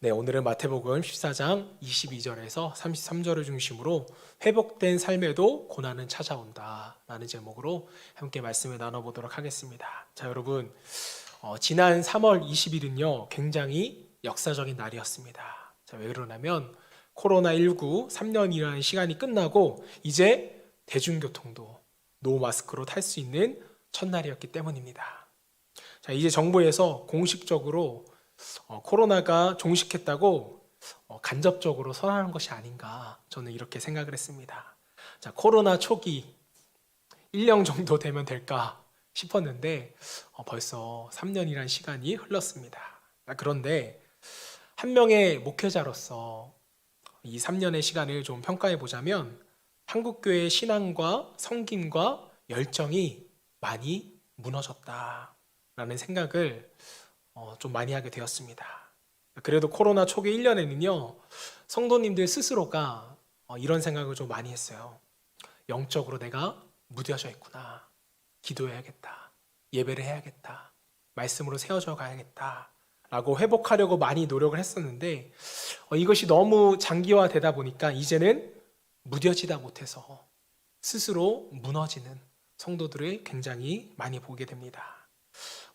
네, 오늘은 마태복음 14장 22절에서 33절을 중심으로 회복된 삶에도 고난은 찾아온다라는 제목으로 함께 말씀을 나눠보도록 하겠습니다. 자, 여러분, 어, 지난 3월 20일은요, 굉장히 역사적인 날이었습니다. 자, 왜 그러냐면 코로나 19 3년이라는 시간이 끝나고 이제 대중교통도 노 마스크로 탈 수 있는 첫날이었기 때문입니다. 자, 이제 정부에서 공식적으로 어, 코로나가 종식했다고 어, 간접적으로 선언하는 것이 아닌가 저는 이렇게 생각을 했습니다. 자, 코로나 초기 1년 정도 되면 될까 싶었는데 어, 벌써 3년이란 시간이 흘렀습니다. 아, 그런데 한 명의 목회자로서 이 3년의 시간을 좀 평가해 보자면 한국교회의 신앙과 성김과 열정이 많이 무너졌다라는 생각을 어, 좀 많이 하게 되었습니다. 그래도 코로나 초기 1년에는요, 성도님들 스스로가 어, 이런 생각을 좀 많이 했어요. 영적으로 내가 무뎌져 있구나. 기도해야겠다. 예배를 해야겠다. 말씀으로 세워져 가야겠다. 라고 회복하려고 많이 노력을 했었는데, 어, 이것이 너무 장기화되다 보니까 이제는 무뎌지다 못해서 스스로 무너지는 성도들을 굉장히 많이 보게 됩니다.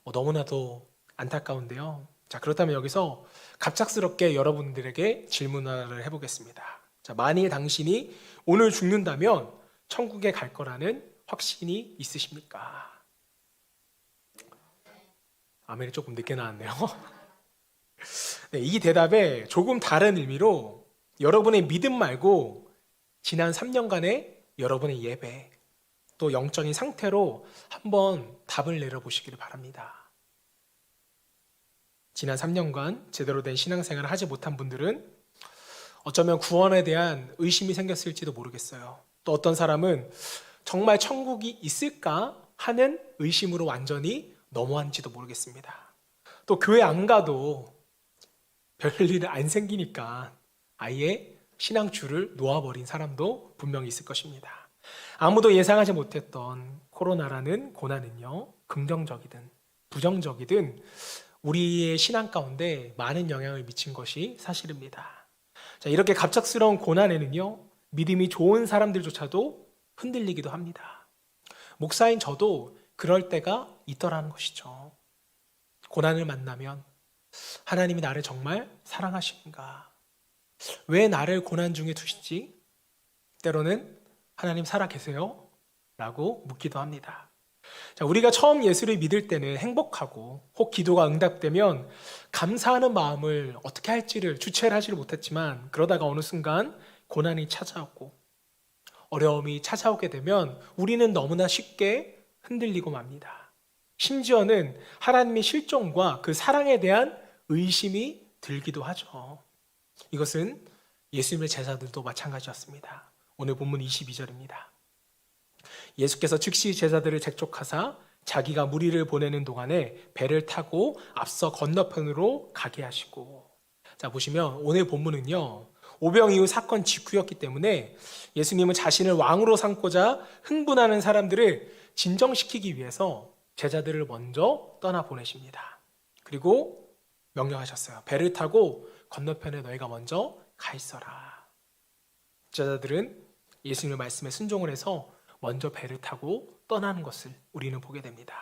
어, 너무나도 안타까운데요. 자, 그렇다면 여기서 갑작스럽게 여러분들에게 질문 하나를 해보겠습니다. 자, 만일 당신이 오늘 죽는다면 천국에 갈 거라는 확신이 있으십니까? 아멘이 조금 늦게 나왔네요. 네, 이 대답에 조금 다른 의미로 여러분의 믿음 말고 지난 3년간의 여러분의 예배 또 영적인 상태로 한번 답을 내려보시기를 바랍니다. 지난 3년간 제대로 된 신앙생활을 하지 못한 분들은 어쩌면 구원에 대한 의심이 생겼을지도 모르겠어요. 또 어떤 사람은 정말 천국이 있을까 하는 의심으로 완전히 넘어왔는지도 모르겠습니다. 또 교회 안 가도 별일 안 생기니까 아예 신앙줄을 놓아버린 사람도 분명히 있을 것입니다. 아무도 예상하지 못했던 코로나라는 고난은요, 긍정적이든 부정적이든 우리의 신앙 가운데 많은 영향을 미친 것이 사실입니다. 자, 이렇게 갑작스러운 고난에는요, 믿음이 좋은 사람들조차도 흔들리기도 합니다. 목사인 저도 그럴 때가 있더라는 것이죠. 고난을 만나면 하나님이 나를 정말 사랑하시는가? 왜 나를 고난 중에 두시지? 때로는 하나님 살아 계세요? 라고 묻기도 합니다. 자, 우리가 처음 예수를 믿을 때는 행복하고 혹 기도가 응답되면 감사하는 마음을 어떻게 할지를 주체를 하지를 못했지만 그러다가 어느 순간 고난이 찾아오고 어려움이 찾아오게 되면 우리는 너무나 쉽게 흔들리고 맙니다. 심지어는 하나님의 실종과 그 사랑에 대한 의심이 들기도 하죠. 이것은 예수님의 제자들도 마찬가지였습니다. 오늘 본문 22절입니다. 예수께서 즉시 제자들을 재촉하사 자기가 무리를 보내는 동안에 배를 타고 앞서 건너편으로 가게 하시고 자 보시면 오늘 본문은요 오병 이후 사건 직후였기 때문에 예수님은 자신을 왕으로 삼고자 흥분하는 사람들을 진정시키기 위해서 제자들을 먼저 떠나 보내십니다. 그리고 명령하셨어요. 배를 타고 건너편에 너희가 먼저 가 있어라. 제자들은 예수님의 말씀에 순종을 해서 먼저 배를 타고 떠나는 것을 우리는 보게 됩니다.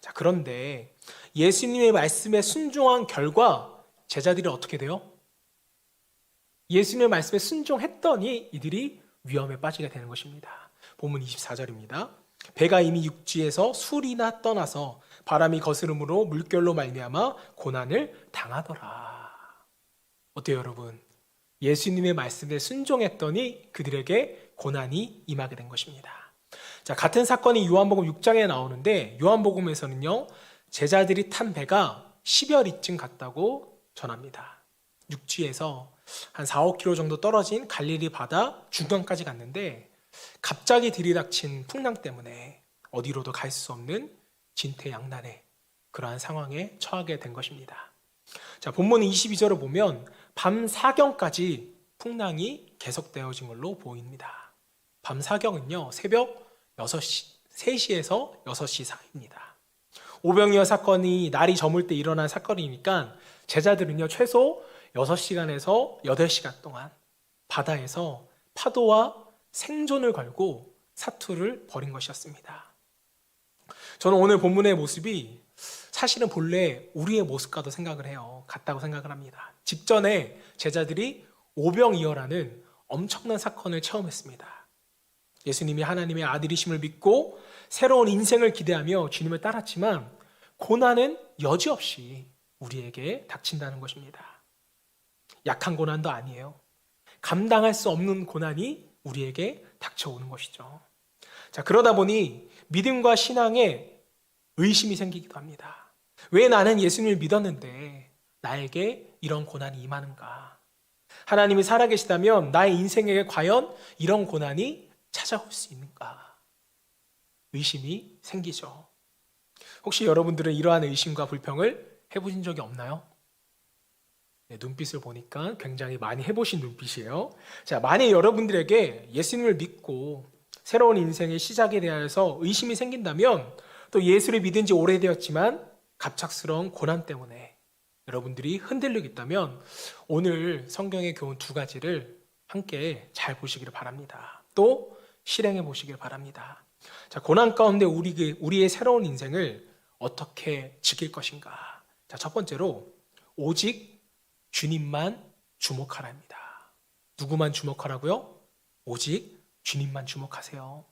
자, 그런데 예수님의 말씀에 순종한 결과 제자들이 어떻게 돼요? 예수님의 말씀에 순종했더니 이들이 위험에 빠지게 되는 것입니다. 본문 24절입니다. 배가 이미 육지에서 술이나 떠나서 바람이 거스름으로 물결로 말미암아 고난을 당하더라. 어때요, 여러분? 예수님의 말씀에 순종했더니 그들에게 고난이 임하게 된 것입니다. 자, 같은 사건이 요한복음 6장에 나오는데 요한복음에서는요. 제자들이 탄 배가 10여 리쯤 갔다고 전합니다. 육지에서 한 4, 5km 정도 떨어진 갈릴리 바다 중간까지 갔는데 갑자기 들이닥친 풍랑 때문에 어디로도 갈 수 없는 진퇴양난의 그러한 상황에 처하게 된 것입니다. 자, 본문 22절을 보면 밤 사경까지 풍랑이 계속되어진 걸로 보입니다. 밤 사경은요, 새벽 6시, 3시에서 6시 사이입니다. 오병이어 사건이 날이 저물 때 일어난 사건이니까 제자들은요, 최소 6시간에서 8시간 동안 바다에서 파도와 생존을 걸고 사투를 벌인 것이었습니다. 저는 오늘 본문의 모습이 사실은 본래 우리의 모습과도 생각을 해요. 같다고 생각을 합니다. 직전에 제자들이 오병이어라는 엄청난 사건을 체험했습니다. 예수님이 하나님의 아들이심을 믿고 새로운 인생을 기대하며 주님을 따랐지만 고난은 여지없이 우리에게 닥친다는 것입니다. 약한 고난도 아니에요. 감당할 수 없는 고난이 우리에게 닥쳐오는 것이죠. 자, 그러다 보니 믿음과 신앙에 의심이 생기기도 합니다. 왜 나는 예수님을 믿었는데 나에게 이런 고난이 임하는가? 하나님이 살아계시다면 나의 인생에게 과연 이런 고난이 찾아올 수 있는가? 의심이 생기죠. 혹시 여러분들은 이러한 의심과 불평을 해보신 적이 없나요? 네, 눈빛을 보니까 굉장히 많이 해보신 눈빛이에요. 자, 만약 여러분들에게 예수님을 믿고 새로운 인생의 시작에 대하여서 의심이 생긴다면 또 예수를 믿은 지 오래되었지만 갑작스러운 고난 때문에 여러분들이 흔들리고 있다면 오늘 성경의 교훈 두 가지를 함께 잘 보시기를 바랍니다. 또 실행해 보시길 바랍니다. 자, 고난 가운데 우리, 우리의 새로운 인생을 어떻게 지킬 것인가? 자, 첫 번째로 오직 주님만 주목하라입니다. 누구만 주목하라고요? 오직 주님만 주목하세요.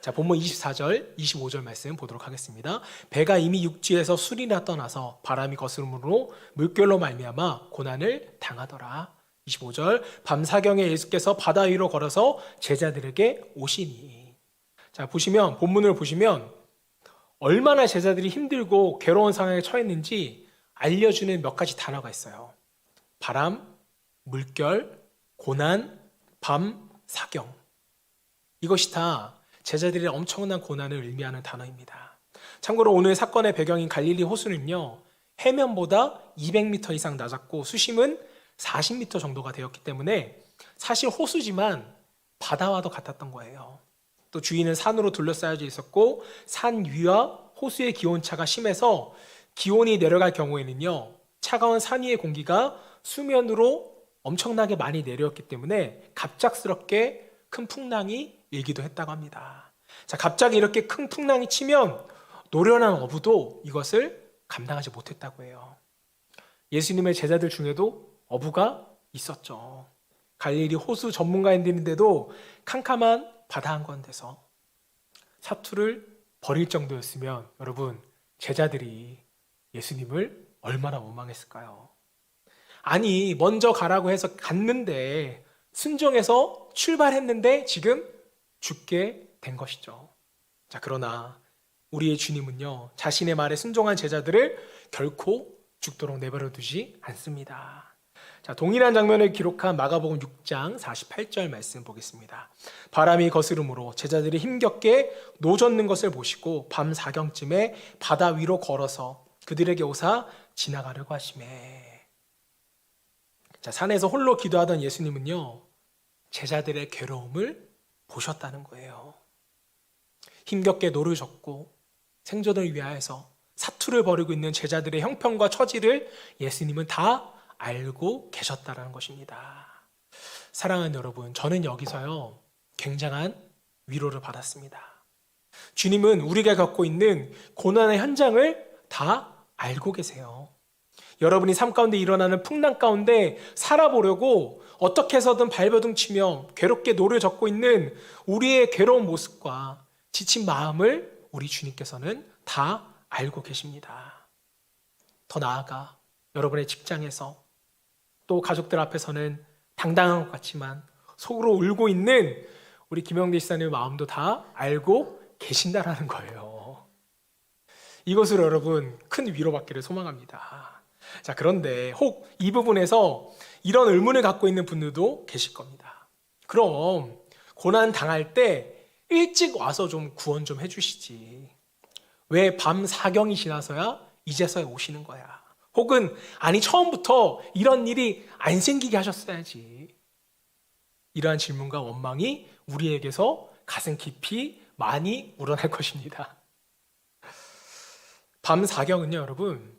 자, 본문 24절, 25절 말씀 보도록 하겠습니다. 배가 이미 육지에서 술이나 떠나서 바람이 거스름으로 물결로 말미암아 고난을 당하더라. 25절 밤 사경에 예수께서 바다 위로 걸어서 제자들에게 오시니. 자, 보시면 본문을 보시면 얼마나 제자들이 힘들고 괴로운 상황에 처했는지 알려주는 몇 가지 단어가 있어요. 바람, 물결, 고난, 밤, 사경. 이것이 다 제자들의 엄청난 고난을 의미하는 단어입니다. 참고로 오늘 사건의 배경인 갈릴리 호수는요, 해면보다 200m 이상 낮았고 수심은 40m 정도가 되었기 때문에 사실 호수지만 바다와도 같았던 거예요. 또 주위는 산으로 둘러싸여져 있었고 산 위와 호수의 기온차가 심해서 기온이 내려갈 경우에는요, 차가운 산 위의 공기가 수면으로 엄청나게 많이 내려왔기 때문에 갑작스럽게 큰 풍랑이 일기도 했다고 합니다. 자, 갑자기 이렇게 큰 풍랑이 치면 노련한 어부도 이것을 감당하지 못했다고 해요. 예수님의 제자들 중에도 어부가 있었죠. 갈릴리 호수 전문가인데도 캄캄한 바다 한 건 데서 사투를 버릴 정도였으면 여러분 제자들이 예수님을 얼마나 원망했을까요? 아니 먼저 가라고 해서 갔는데 순종해서 출발했는데 지금 죽게 된 것이죠. 자 그러나 우리의 주님은요 자신의 말에 순종한 제자들을 결코 죽도록 내버려 두지 않습니다. 자, 동일한 장면을 기록한 마가복음 6장 48절 말씀 보겠습니다. 바람이 거스름으로 제자들이 힘겹게 노젓는 것을 보시고 밤 사경쯤에 바다 위로 걸어서 그들에게 오사 지나가려고 하심에 자, 산에서 홀로 기도하던 예수님은요. 제자들의 괴로움을 보셨다는 거예요. 힘겹게 노를 젓고 생존을 위하여서 사투를 벌이고 있는 제자들의 형편과 처지를 예수님은 다 알고 계셨다라는 것입니다. 사랑하는 여러분, 저는 여기서요, 굉장한 위로를 받았습니다. 주님은 우리가 겪고 있는 고난의 현장을 다 알고 계세요. 여러분이 삶 가운데 일어나는 풍랑 가운데 살아보려고 어떻게 해서든 발버둥 치며 괴롭게 노를 젓고 있는 우리의 괴로운 모습과 지친 마음을 우리 주님께서는 다 알고 계십니다. 더 나아가 여러분의 직장에서 또 가족들 앞에서는 당당한 것 같지만 속으로 울고 있는 우리 김영대 시사님의 마음도 다 알고 계신다라는 거예요. 이것으로 여러분 큰 위로받기를 소망합니다. 자, 그런데 혹 이 부분에서 이런 의문을 갖고 있는 분들도 계실 겁니다. 그럼 고난 당할 때 일찍 와서 좀 구원 좀 해주시지. 왜 밤 사경이 지나서야 이제서야 오시는 거야? 혹은 아니 처음부터 이런 일이 안 생기게 하셨어야지. 이러한 질문과 원망이 우리에게서 가슴 깊이 많이 우러날 것입니다. 밤 사경은요, 여러분,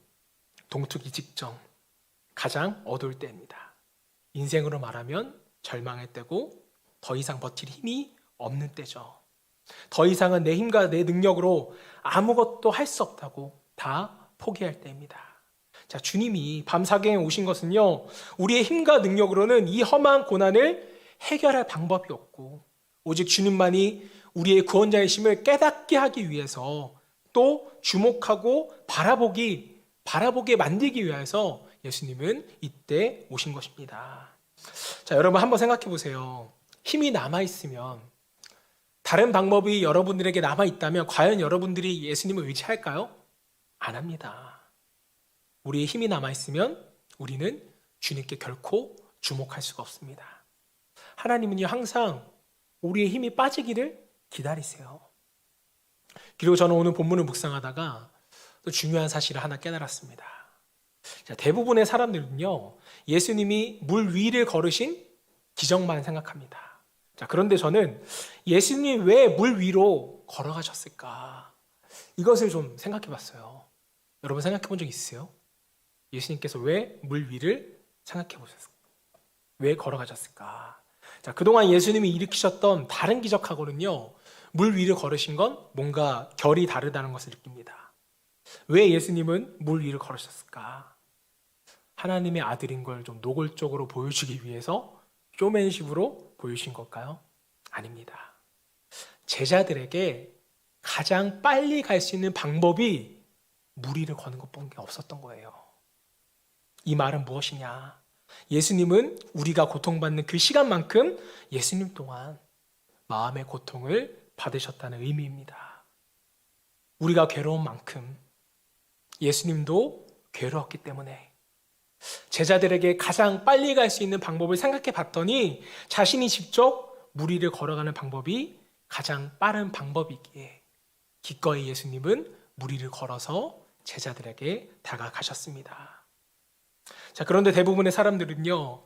동투기 직전 가장 어두울 때입니다. 인생으로 말하면 절망의 때고 더 이상 버틸 힘이 없는 때죠. 더 이상은 내 힘과 내 능력으로 아무것도 할 수 없다고 다 포기할 때입니다. 자, 주님이 밤사경에 오신 것은요, 우리의 힘과 능력으로는 이 험한 고난을 해결할 방법이 없고, 오직 주님만이 우리의 구원자이심을 깨닫게 하기 위해서 또 주목하고 바라보기, 바라보게 만들기 위해서 예수님은 이때 오신 것입니다. 자, 여러분 한번 생각해 보세요. 힘이 남아있으면, 다른 방법이 여러분들에게 남아있다면, 과연 여러분들이 예수님을 의지할까요? 안 합니다. 우리의 힘이 남아있으면 우리는 주님께 결코 주목할 수가 없습니다. 하나님은요, 항상 우리의 힘이 빠지기를 기다리세요. 그리고 저는 오늘 본문을 묵상하다가 또 중요한 사실을 하나 깨달았습니다. 자, 대부분의 사람들은요, 예수님이 물 위를 걸으신 기적만 생각합니다. 자, 그런데 저는 예수님이 왜물 위로 걸어가셨을까? 이것을 좀 생각해 봤어요. 여러분 생각해 본 적 있으세요? 예수님께서 왜 물 위를 생각해 보셨을까? 왜 걸어가셨을까? 자, 그동안 예수님이 일으키셨던 다른 기적하고는요, 물 위를 걸으신 건 뭔가 결이 다르다는 것을 느낍니다. 왜 예수님은 물 위를 걸으셨을까? 하나님의 아들인 걸 좀 노골적으로 보여주기 위해서 쇼맨십으로 보여주신 걸까요? 아닙니다. 제자들에게 가장 빨리 갈 수 있는 방법이 물 위를 거는 것밖에 없었던 거예요. 이 말은 무엇이냐? 예수님은 우리가 고통받는 그 시간만큼 예수님 동안 마음의 고통을 받으셨다는 의미입니다. 우리가 괴로운 만큼 예수님도 괴로웠기 때문에 제자들에게 가장 빨리 갈 수 있는 방법을 생각해 봤더니 자신이 직접 무리를 걸어가는 방법이 가장 빠른 방법이기에 기꺼이 예수님은 무리를 걸어서 제자들에게 다가가셨습니다. 자, 그런데 대부분의 사람들은요,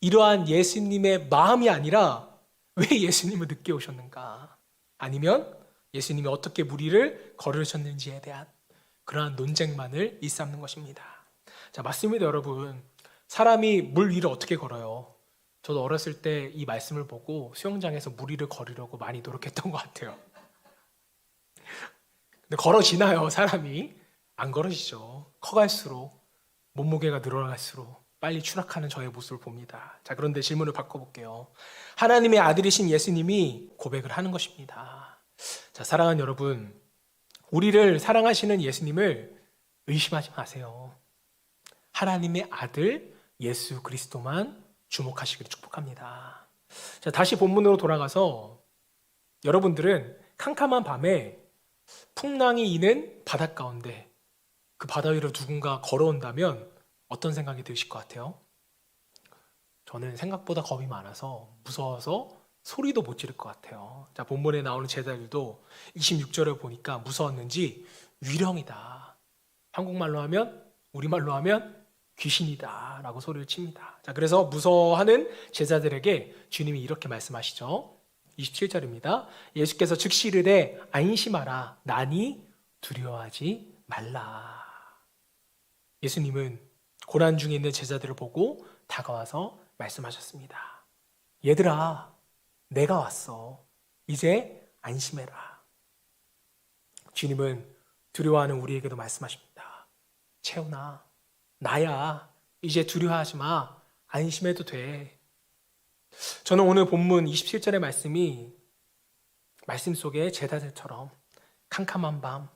이러한 예수님의 마음이 아니라 왜 예수님을 늦게 오셨는가? 아니면 예수님이 어떻게 무리를 걸으셨는지에 대한 그러한 논쟁만을 일삼는 것입니다. 자, 맞습니다, 여러분. 사람이 물 위를 어떻게 걸어요? 저도 어렸을 때 이 말씀을 보고 수영장에서 물 위를 걸으려고 많이 노력했던 것 같아요. 근데 걸어지나요, 사람이? 안 걸어지죠. 커갈수록 몸무게가 늘어날수록 빨리 추락하는 저의 모습을 봅니다. 자, 그런데 질문을 바꿔볼게요. 하나님의 아들이신 예수님이 고백을 하는 것입니다. 자, 사랑하는 여러분, 우리를 사랑하시는 예수님을 의심하지 마세요. 하나님의 아들 예수 그리스도만 주목하시기를 축복합니다. 자, 다시 본문으로 돌아가서 여러분들은 캄캄한 밤에 풍랑이 이는 바닷 가운데 그 바다 위로 누군가 걸어온다면 어떤 생각이 드실 것 같아요? 저는 생각보다 겁이 많아서 무서워서 소리도 못 지를 것 같아요. 자, 본문에 나오는 제자들도 26절을 보니까 무서웠는지 위령이다. 한국말로 하면 우리말로 하면 귀신이다 라고 소리를 칩니다. 자, 그래서 무서워하는 제자들에게 주님이 이렇게 말씀하시죠. 27절입니다. 예수께서 즉시 이르되 안심하라 나니 두려워하지 말라. 예수님은 고난 중에 있는 제자들을 보고 다가와서 말씀하셨습니다. 얘들아, 내가 왔어. 이제 안심해라. 주님은 두려워하는 우리에게도 말씀하십니다. 채훈아, 나야. 이제 두려워하지 마. 안심해도 돼. 저는 오늘 본문 27절의 말씀이 말씀 속에 제자들처럼 캄캄한 밤,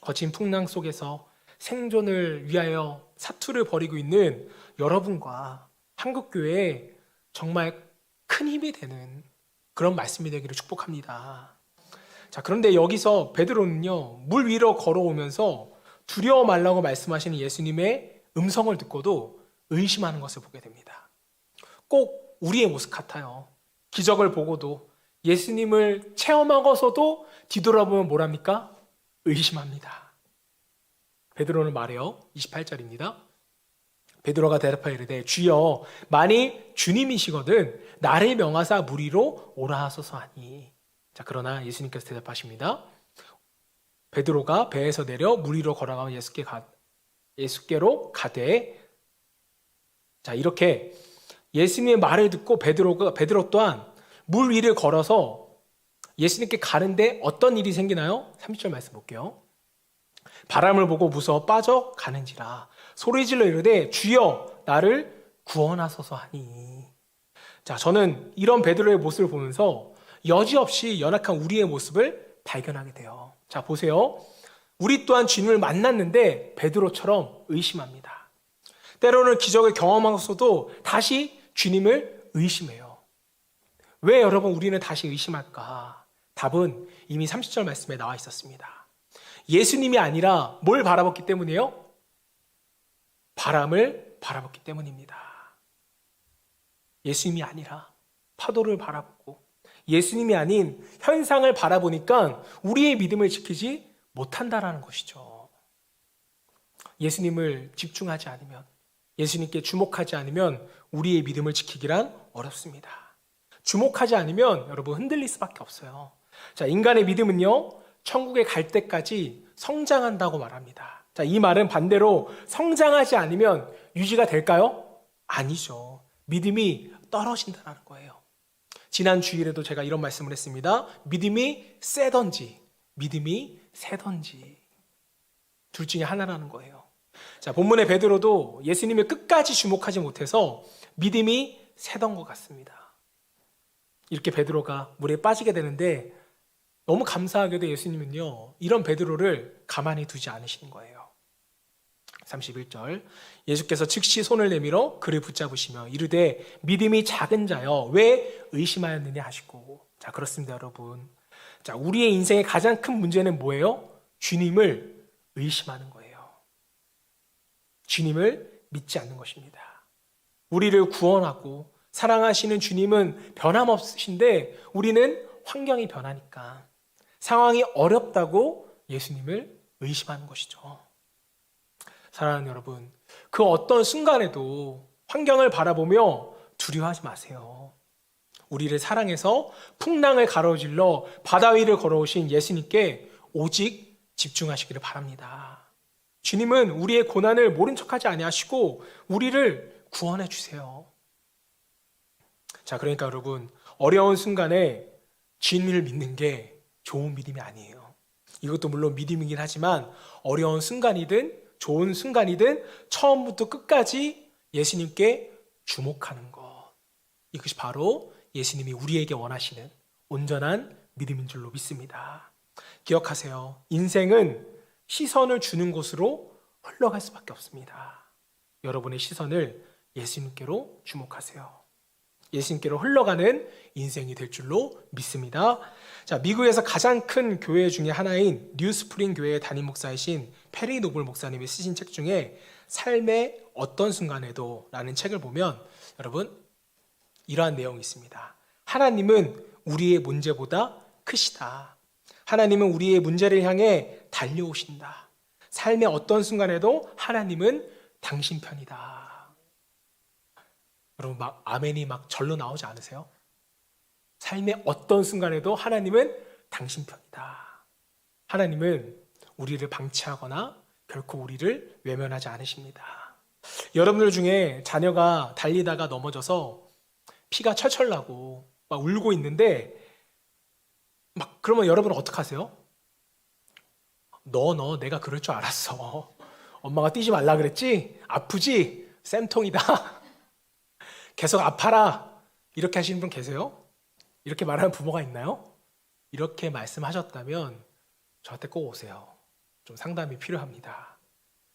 거친 풍랑 속에서 생존을 위하여 사투를 벌이고 있는 여러분과 한국교회에 정말 큰 힘이 되는 그런 말씀이 되기를 축복합니다. 자, 그런데 여기서 베드로는요, 물 위로 걸어오면서 두려워 말라고 말씀하시는 예수님의 음성을 듣고도 의심하는 것을 보게 됩니다. 꼭 우리의 모습 같아요. 기적을 보고도 예수님을 체험하고서도 뒤돌아보면 뭐랍니까? 의심합니다. 베드로는 말해요. 28절입니다. 베드로가 대답하여 이르되 주여 만일 주님이시거든 나를 명하사 무리로 오라 하소서 하니 자 그러나 예수님께서 대답하십니다. 베드로가 배에서 내려 무리로 걸어가면 예수께 가, 예수께로 가되 자, 이렇게 예수님의 말을 듣고 베드로가 베드로 또한 물 위를 걸어서 예수님께 가는데 어떤 일이 생기나요? 30절 말씀 볼게요. 바람을 보고 무서워 빠져 가는지라 소리 질러 이르되 주여 나를 구원하소서 하니 자 저는 이런 베드로의 모습을 보면서 여지없이 연약한 우리의 모습을 발견하게 돼요. 자 보세요. 우리 또한 주님을 만났는데 베드로처럼 의심합니다. 때로는 기적을 경험하고서도 다시 주님을 의심해요. 왜 여러분 우리는 다시 의심할까? 답은 이미 30절 말씀에 나와 있었습니다. 예수님이 아니라 뭘 바라봤기 때문이에요? 바람을 바라봤기 때문입니다. 예수님이 아니라 파도를 바라보고 예수님이 아닌 현상을 바라보니까 우리의 믿음을 지키지 못한다라는 것이죠. 예수님을 집중하지 않으면 예수님께 주목하지 않으면 우리의 믿음을 지키기란 어렵습니다. 주목하지 않으면 여러분 흔들릴 수밖에 없어요. 자, 인간의 믿음은요, 천국에 갈 때까지 성장한다고 말합니다. 자, 이 말은 반대로 성장하지 않으면 유지가 될까요? 아니죠. 믿음이 떨어진다는 거예요. 지난 주일에도 제가 이런 말씀을 했습니다. 믿음이 세던지, 믿음이 세던지. 둘 중에 하나라는 거예요. 자, 본문의 베드로도 예수님을 끝까지 주목하지 못해서 믿음이 세던 것 같습니다. 이렇게 베드로가 물에 빠지게 되는데 너무 감사하게도 예수님은요, 이런 베드로를 가만히 두지 않으시는 거예요. 31절. 예수께서 즉시 손을 내밀어 그를 붙잡으시며 이르되 믿음이 작은 자여 왜 의심하였느냐 하시고. 자, 그렇습니다, 여러분. 자, 우리의 인생의 가장 큰 문제는 뭐예요? 주님을 의심하는 거예요. 주님을 믿지 않는 것입니다. 우리를 구원하고 사랑하시는 주님은 변함없으신데 우리는 환경이 변하니까 상황이 어렵다고 예수님을 의심하는 것이죠. 사랑하는 여러분, 그 어떤 순간에도 환경을 바라보며 두려워하지 마세요. 우리를 사랑해서 풍랑을 가로질러 바다 위를 걸어오신 예수님께 오직 집중하시기를 바랍니다. 주님은 우리의 고난을 모른 척하지 아니하시고 우리를 구원해 주세요. 자, 그러니까 여러분 어려운 순간에 주님을 믿는 게 좋은 믿음이 아니에요. 이것도 물론 믿음이긴 하지만 어려운 순간이든 좋은 순간이든 처음부터 끝까지 예수님께 주목하는 것. 이것이 바로 예수님이 우리에게 원하시는 온전한 믿음인 줄로 믿습니다. 기억하세요. 인생은 시선을 주는 곳으로 흘러갈 수밖에 없습니다. 여러분의 시선을 예수님께로 주목하세요. 예수님께로 흘러가는 인생이 될 줄로 믿습니다. 자, 미국에서 가장 큰 교회 중에 하나인 뉴스프링 교회의 담임 목사이신 페리 노블 목사님이 쓰신 책 중에 삶의 어떤 순간에도 라는 책을 보면 여러분 이러한 내용이 있습니다. 하나님은 우리의 문제보다 크시다. 하나님은 우리의 문제를 향해 달려오신다. 삶의 어떤 순간에도 하나님은 당신 편이다. 여러분 막 아멘이 막 절로 나오지 않으세요? 삶의 어떤 순간에도 하나님은 당신 편이다. 하나님은 우리를 방치하거나 결코 우리를 외면하지 않으십니다. 여러분들 중에 자녀가 달리다가 넘어져서 피가 철철 나고 막 울고 있는데 막 그러면 여러분은 어떻게 하세요? 너, 너, 내가 그럴 줄 알았어. 엄마가 뛰지 말라 그랬지? 아프지? 쌤통이다. 계속 아파라. 이렇게 하시는 분 계세요? 이렇게 말하는 부모가 있나요? 이렇게 말씀하셨다면 저한테 꼭 오세요. 좀 상담이 필요합니다.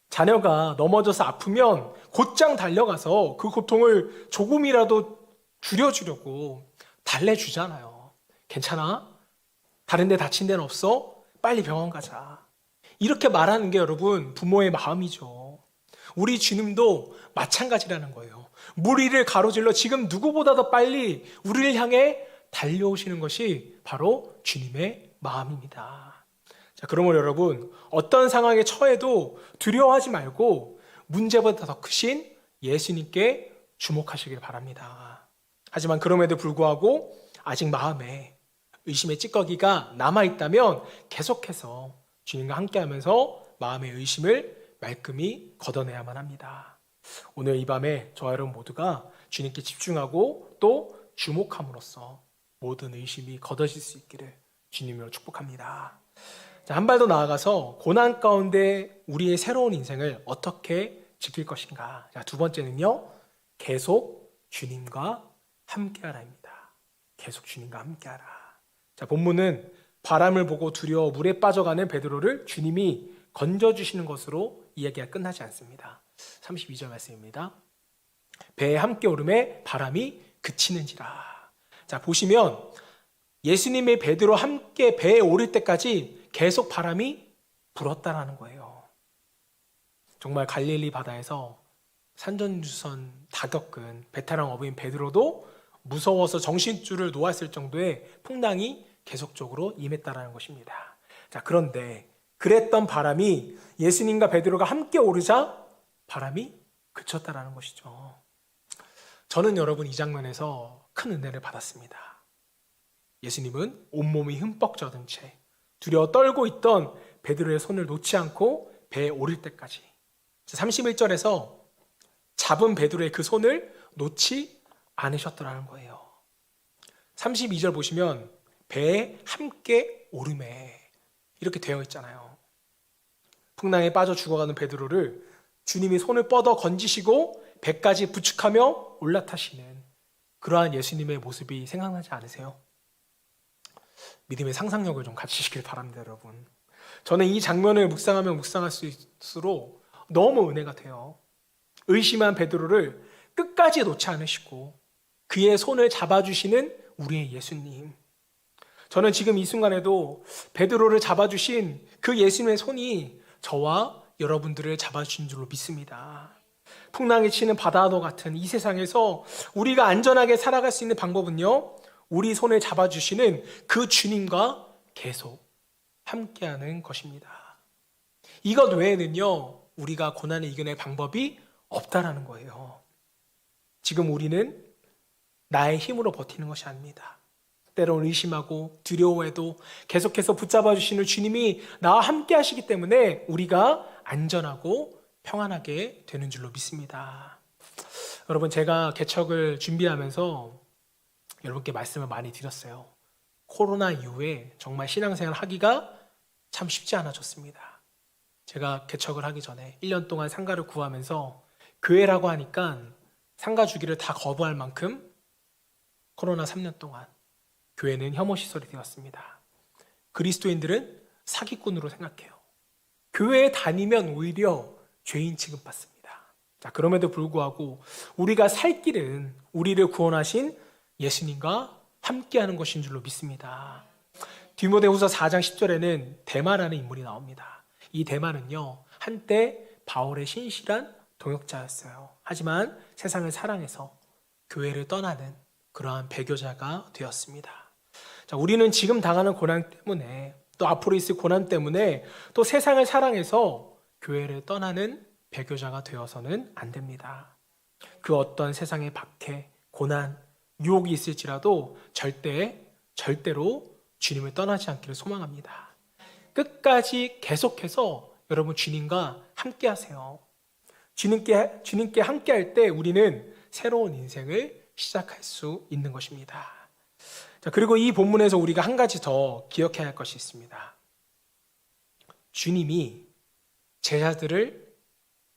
자녀가 넘어져서 아프면 곧장 달려가서 그 고통을 조금이라도 줄여주려고 달래주잖아요. 괜찮아? 다른 데 다친 데는 없어? 빨리 병원 가자. 이렇게 말하는 게 여러분 부모의 마음이죠. 우리 주님도 마찬가지라는 거예요. 무리를 가로질러 지금 누구보다 더 빨리 우리를 향해 달려오시는 것이 바로 주님의 마음입니다. 자, 그러므로 여러분, 어떤 상황에 처해도 두려워하지 말고 문제보다 더 크신 예수님께 주목하시길 바랍니다. 하지만 그럼에도 불구하고 아직 마음에 의심의 찌꺼기가 남아있다면 계속해서 주님과 함께 하면서 마음의 의심을 말끔히 걷어내야만 합니다. 오늘 이 밤에 저와 여러분 모두가 주님께 집중하고 또 주목함으로써 모든 의심이 걷어질 수 있기를 주님으로 축복합니다. 자, 한발 더 나아가서 고난 가운데 우리의 새로운 인생을 어떻게 지킬 것인가. 자, 두 번째는요. 계속 주님과 함께하라입니다. 계속 주님과 함께하라. 자, 본문은 바람을 보고 두려워 물에 빠져가는 베드로를 주님이 건져 주시는 것으로 이야기가 끝나지 않습니다. 32절 말씀입니다. 배에 함께 오름에 바람이 그치는지라. 자, 보시면 예수님의 베드로 함께 배에 오를 때까지 계속 바람이 불었다라는 거예요. 정말 갈릴리 바다에서 산전주선 다 겪은 베테랑 어부인 베드로도 무서워서 정신줄을 놓았을 정도의 풍랑이 계속적으로 임했다라는 것입니다. 자, 그런데 그랬던 바람이 예수님과 베드로가 함께 오르자 바람이 그쳤다라는 것이죠. 저는 여러분 이 장면에서 큰 은혜를 받았습니다. 예수님은 온몸이 흠뻑 젖은 채 두려워 떨고 있던 베드로의 손을 놓지 않고 배에 오를 때까지 31절에서 잡은 베드로의 그 손을 놓지 않으셨더라는 거예요. 32절 보시면 배에 함께 오름에 이렇게 되어 있잖아요. 풍랑에 빠져 죽어가는 베드로를 주님이 손을 뻗어 건지시고 배까지 부축하며 올라타시는 그러한 예수님의 모습이 생각나지 않으세요? 믿음의 상상력을 좀 갖추시길 바랍니다, 여러분. 저는 이 장면을 묵상하면 묵상할수록 너무 은혜가 돼요. 의심한 베드로를 끝까지 놓지 않으시고 그의 손을 잡아주시는 우리의 예수님. 저는 지금 이 순간에도 베드로를 잡아주신 그 예수님의 손이 저와 여러분들을 잡아주신 줄로 믿습니다. 풍랑이 치는 바다도 같은 이 세상에서 우리가 안전하게 살아갈 수 있는 방법은요, 우리 손을 잡아주시는 그 주님과 계속 함께하는 것입니다. 이것 외에는요, 우리가 고난을 이겨낼 방법이 없다라는 거예요. 지금 우리는 나의 힘으로 버티는 것이 아닙니다. 때론 의심하고 두려워해도 계속해서 붙잡아 주시는 주님이 나와 함께 하시기 때문에 우리가 안전하고 평안하게 되는 줄로 믿습니다. 여러분 제가 개척을 준비하면서 여러분께 말씀을 많이 드렸어요. 코로나 이후에 정말 신앙생활 하기가 참 쉽지 않아졌습니다. 제가 개척을 하기 전에 1년 동안 상가를 구하면서 교회라고 하니까 상가 주기를 다 거부할 만큼 코로나 3년 동안 교회는 혐오 시설이 되었습니다. 그리스도인들은 사기꾼으로 생각해요. 교회에 다니면 오히려 죄인 취급받습니다. 자, 그럼에도 불구하고 우리가 살 길은 우리를 구원하신 예수님과 함께하는 것인 줄로 믿습니다. 디모데후서 4장 10절에는 대마라는 인물이 나옵니다. 이 대마는요 한때 바울의 신실한 동역자였어요. 하지만 세상을 사랑해서 교회를 떠나는 그러한 배교자가 되었습니다. 자, 우리는 지금 당하는 고난 때문에 또 앞으로 있을 고난 때문에 또 세상을 사랑해서 교회를 떠나는 배교자가 되어서는 안 됩니다. 그 어떤 세상의 박해, 고난, 유혹이 있을지라도 절대 절대로 주님을 떠나지 않기를 소망합니다. 끝까지 계속해서 여러분 주님과 함께 하세요. 주님께 주님께 함께 할 때 우리는 새로운 인생을 시작할 수 있는 것입니다. 자, 그리고 이 본문에서 우리가 한 가지 더 기억해야 할 것이 있습니다. 주님이 제자들을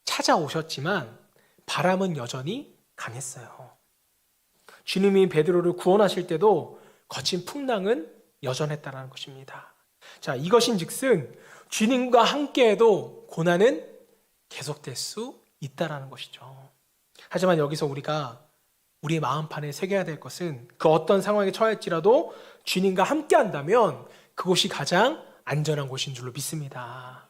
찾아오셨지만 바람은 여전히 강했어요. 주님이 베드로를 구원하실 때도 거친 풍랑은 여전했다는 것입니다. 자, 이것인즉슨 주님과 함께해도 고난은 계속될 수 있다라는 것이죠. 하지만 여기서 우리가 우리의 마음판에 새겨야 될 것은 그 어떤 상황에 처할지라도 주님과 함께 한다면 그곳이 가장 안전한 곳인 줄로 믿습니다.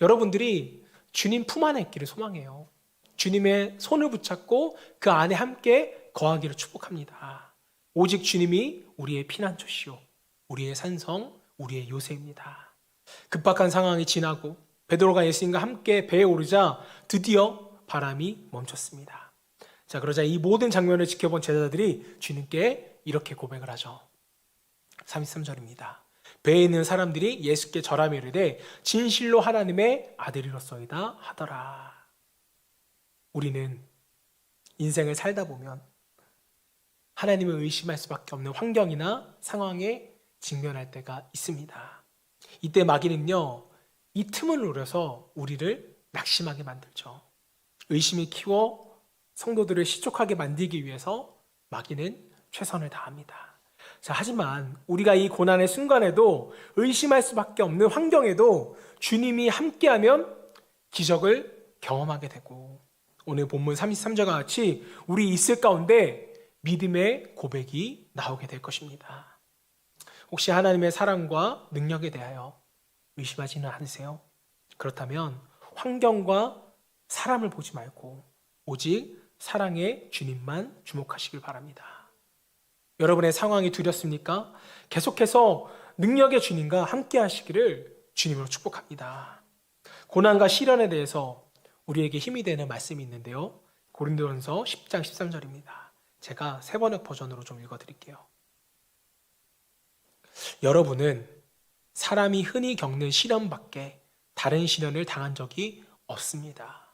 여러분들이 주님 품 안에 있기를 소망해요. 주님의 손을 붙잡고 그 안에 함께 거하기를 축복합니다. 오직 주님이 우리의 피난처시오. 우리의 산성, 우리의 요새입니다. 급박한 상황이 지나고 베드로가 예수님과 함께 배에 오르자 드디어 바람이 멈췄습니다. 자, 그러자 이 모든 장면을 지켜본 제자들이 주님께 이렇게 고백을 하죠. 33절입니다. 배에 있는 사람들이 예수께 절하며 이르되 진실로 하나님의 아들이로소이다 하더라. 우리는 인생을 살다 보면 하나님을 의심할 수밖에 없는 환경이나 상황에 직면할 때가 있습니다. 이때 마귀는요, 이 틈을 노려서 우리를 낙심하게 만들죠. 의심이 키워 성도들을 시족하게 만들기 위해서 마귀는 최선을 다합니다. 자, 하지만 우리가 이 고난의 순간에도 의심할 수밖에 없는 환경에도 주님이 함께하면 기적을 경험하게 되고 오늘 본문 33절과 같이 우리 있을 가운데 믿음의 고백이 나오게 될 것입니다. 혹시 하나님의 사랑과 능력에 대하여 의심하지는 않으세요? 그렇다면 환경과 사람을 보지 말고 오직 사랑의 주님만 주목하시길 바랍니다. 여러분의 상황이 두렵습니까? 계속해서 능력의 주님과 함께 하시기를 주님으로 축복합니다. 고난과 시련에 대해서 우리에게 힘이 되는 말씀이 있는데요. 고린도전서 10장 13절입니다. 제가 세 번역 버전으로 좀 읽어 드릴게요. 여러분은 사람이 흔히 겪는 시련밖에 다른 시련을 당한 적이 없습니다.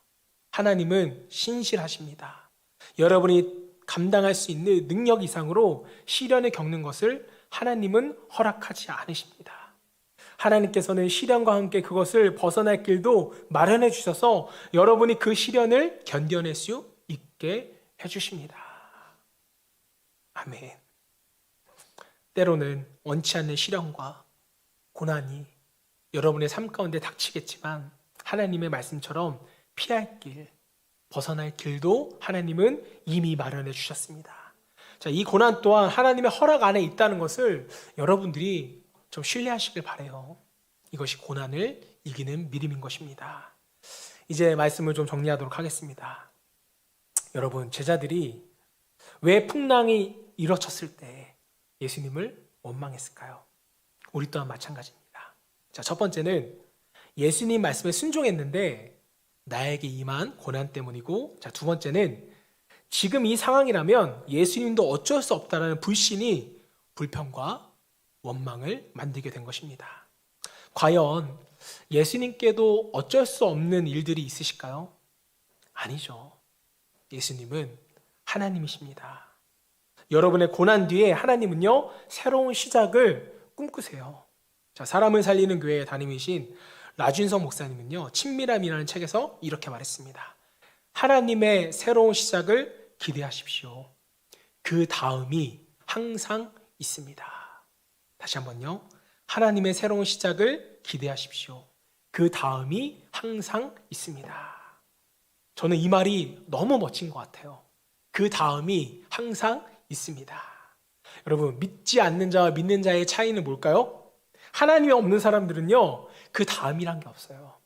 하나님은 신실하십니다. 여러분이 감당할 수 있는 능력 이상으로 시련을 겪는 것을 하나님은 허락하지 않으십니다. 하나님께서는 시련과 함께 그것을 벗어날 길도 마련해 주셔서 여러분이 그 시련을 견뎌낼 수 있게 해 주십니다. 아멘. 때로는 원치 않는 시련과 고난이 여러분의 삶 가운데 닥치겠지만 하나님의 말씀처럼 피할 길, 벗어날 길도 하나님은 이미 마련해 주셨습니다. 자, 이 고난 또한 하나님의 허락 안에 있다는 것을 여러분들이 좀 신뢰하시길 바래요. 이것이 고난을 이기는 믿음인 것입니다. 이제 말씀을 좀 정리하도록 하겠습니다. 여러분, 제자들이 왜 풍랑이 일어쳤을 때 예수님을 원망했을까요? 우리 또한 마찬가지입니다. 자, 첫 번째는 예수님 말씀에 순종했는데 나에게 임한 고난 때문이고, 자, 두 번째는 지금 이 상황이라면 예수님도 어쩔 수 없다라는 불신이 불평과 원망을 만들게 된 것입니다. 과연 예수님께도 어쩔 수 없는 일들이 있으실까요? 아니죠. 예수님은 하나님이십니다. 여러분의 고난 뒤에 하나님은요, 새로운 시작을 꿈꾸세요. 자, 사람을 살리는 교회의 담임이신 라준성 목사님은요, 친밀함이라는 책에서 이렇게 말했습니다. 하나님의 새로운 시작을 기대하십시오. 그 다음이 항상 있습니다. 다시 한번요. 하나님의 새로운 시작을 기대하십시오. 그 다음이 항상 있습니다. 저는 이 말이 너무 멋진 것 같아요. 그 다음이 항상 있습니다. 여러분, 믿지 않는 자와 믿는 자의 차이는 뭘까요? 하나님이 없는 사람들은요, 그 다음이란 게 없어요.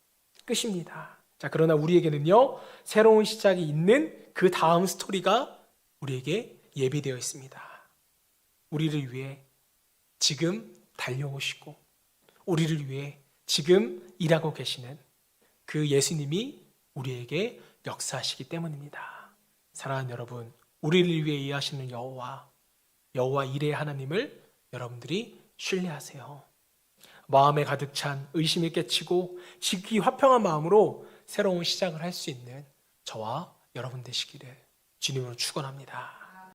끝입니다. 자, 그러나 우리에게는요, 새로운 시작이 있는 그 다음 스토리가 우리에게 예비되어 있습니다. 우리를 위해 지금 달려오시고, 우리를 위해 지금 일하고 계시는 그 예수님이 우리에게 역사하시기 때문입니다. 사랑하는 여러분, 우리를 위해 일하시는 여호와, 여호와 일의 하나님을 여러분들이 신뢰하세요. 마음에 가득 찬 의심이 깨치고 지기 화평한 마음으로 새로운 시작을 할 수 있는 저와 여러분 되시기를 주님으로 축원합니다.